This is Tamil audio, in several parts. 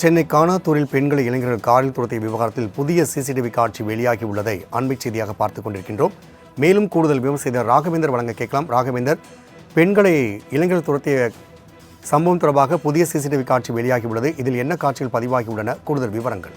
சென்னை காணாத்தூரில் பெண்களை இளைஞர்கள் காரில் துரத்திய விவகாரத்தில் புதிய சிசிடிவி காட்சி வெளியாகி உள்ளதை அண்மை செய்தியாக பார்த்துக் கொண்டிருக்கின்றோம். மேலும் கூடுதல் விவரம் செய்த ராகவேந்தர் வழங்க கேட்கலாம். ராகவேந்தர் பெண்களை இளைஞர்கள் துரத்திய சம்பவம் தொடர்பாக புதிய சிசிடிவி காட்சி வெளியாகி உள்ளது. இதில் என்ன காட்சிகள் பதிவாகி உள்ளன? கூடுதல் விவரங்கள்.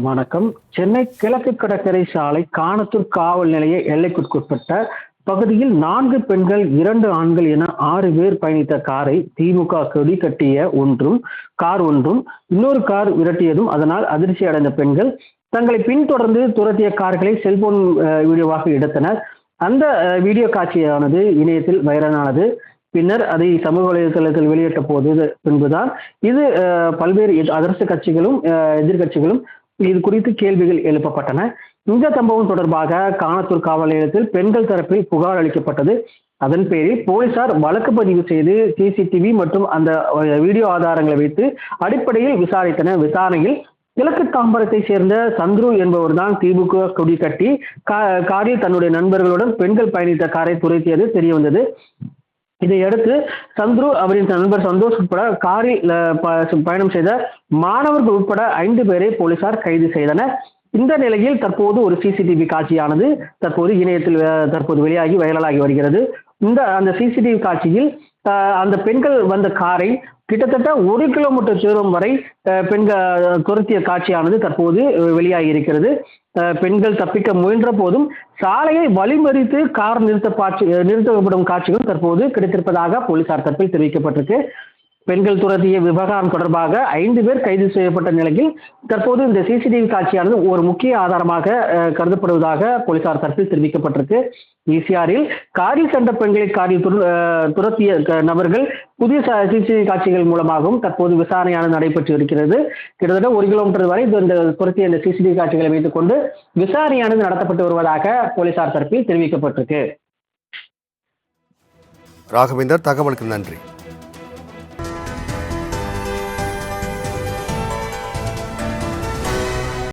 வணக்கம். சென்னை கிழக்கு கடற்கரை சாலை காணத்தூர் காவல் நிலைய எல்லைக்குட்பட்ட பகுதியில் நான்கு பெண்கள் இரண்டு ஆண்கள் என ஆறு பேர் பயணித்த காரை திமுக கொடி கட்டிய ஒன்றும் கார் ஒன்றும் இன்னொரு கார் விரட்டியதும் அதனால் அதிர்ச்சி அடைந்த பெண்கள் தங்களை பின்தொடர்ந்து துரத்திய கார்களை செல்போன் வீடியோவாக எடுத்தனர். அந்த வீடியோ காட்சியானது இணையத்தில் வைரலானது பின்னர் அதை சமூக வலைதளத்தில் வெளியிட்ட போது பின்புதான் இது பல்வேறு எதிர்- அரசு கட்சிகளும் எதிர்கட்சிகளும் எதிர்க்கட்சிகளும் இது குறித்து கேள்விகள் எழுப்பப்பட்டன. இந்த சம்பவம் தொடர்பாக காணத்தூர் காவல் நிலையத்தில் பெண்கள் தரப்பில் புகார் அளிக்கப்பட்டது. அதன் பேரில் போலீசார் வழக்கு பதிவு செய்து சிசிடிவி மற்றும் அந்த வீடியோ ஆதாரங்களை வைத்து அடிப்படையில் விசாரித்தனர். விசாரணையில் கிழக்கு தாம்பரத்தை சேர்ந்த சந்துரு என்பவர் தான் திமுக கொடி கட்டி கா- காரில் தன்னுடைய நண்பர்களுடன் பெண்கள் பயணித்த காரை துரைத்தியது தெரிய வந்தது இதையடுத்து சந்துரு அவரின் நண்பர் சந்தோஷ் உட்பட காரில் ப- பயணம் செய்த மாணவர்கள் உட்பட ஐந்து பேரை போலீசார் கைது செய்தனர். இந்த நிலையில் தற்போது ஒரு சிசிடிவி காட்சியானது தற்போது இணையத்தில் தற்போது வெளியாகி வைரலாகி வருகிறது. இந்த அந்த சிசிடிவி காட்சியில் அந்த பெண்கள் வந்த காரை கிட்டத்தட்ட ஒரு கிலோமீட்டர் தூரம் வரை பெண்கள் துரத்திய காட்சியானது தற்போது வெளியாகி இருக்கிறது பெண்கள் தப்பிக்க முயன்ற போதும் சாலையை வழிமறித்து கார் நிறுத்த காட்சி நிறுத்தப்படும் காட்சிகள் தற்போது கிடைத்திருப்பதாக போலீசார் தரப்பில் தெரிவிக்கப்பட்டிருக்கு. பெண்கள் துரத்திய விவகாரம் தொடர்பாக ஐந்து பேர் கைது செய்யப்பட்ட நிலையில் தற்போது இந்த சிசிடிவி காட்சியானது ஒரு முக்கிய ஆதாரமாக கருதப்படுவதாக போலீசார் தரப்பில் தெரிவிக்கப்பட்டிருக்கு. ஈசிஆரில் காரில் சென்ற பெண்களை காரில் துர- துரத்திய க- நபர்கள் புதிய சிசிடிவி காட்சிகள் மூலமாகவும் தற்போது விசாரணையானது நடைபெற்று இருக்கிறது. கிட்டத்தட்ட ஒரு கிலோமீட்டர் வரை இந்த துரத்திய இந்த சிசிடிவி காட்சிகளை வைத்துக் கொண்டு விசாரணையானது நடத்தப்பட்டு வருவதாக போலீசார் தரப்பில் தெரிவிக்கப்பட்டிருக்கு. ராகவேந்தர் தகவலுக்கு நன்றி.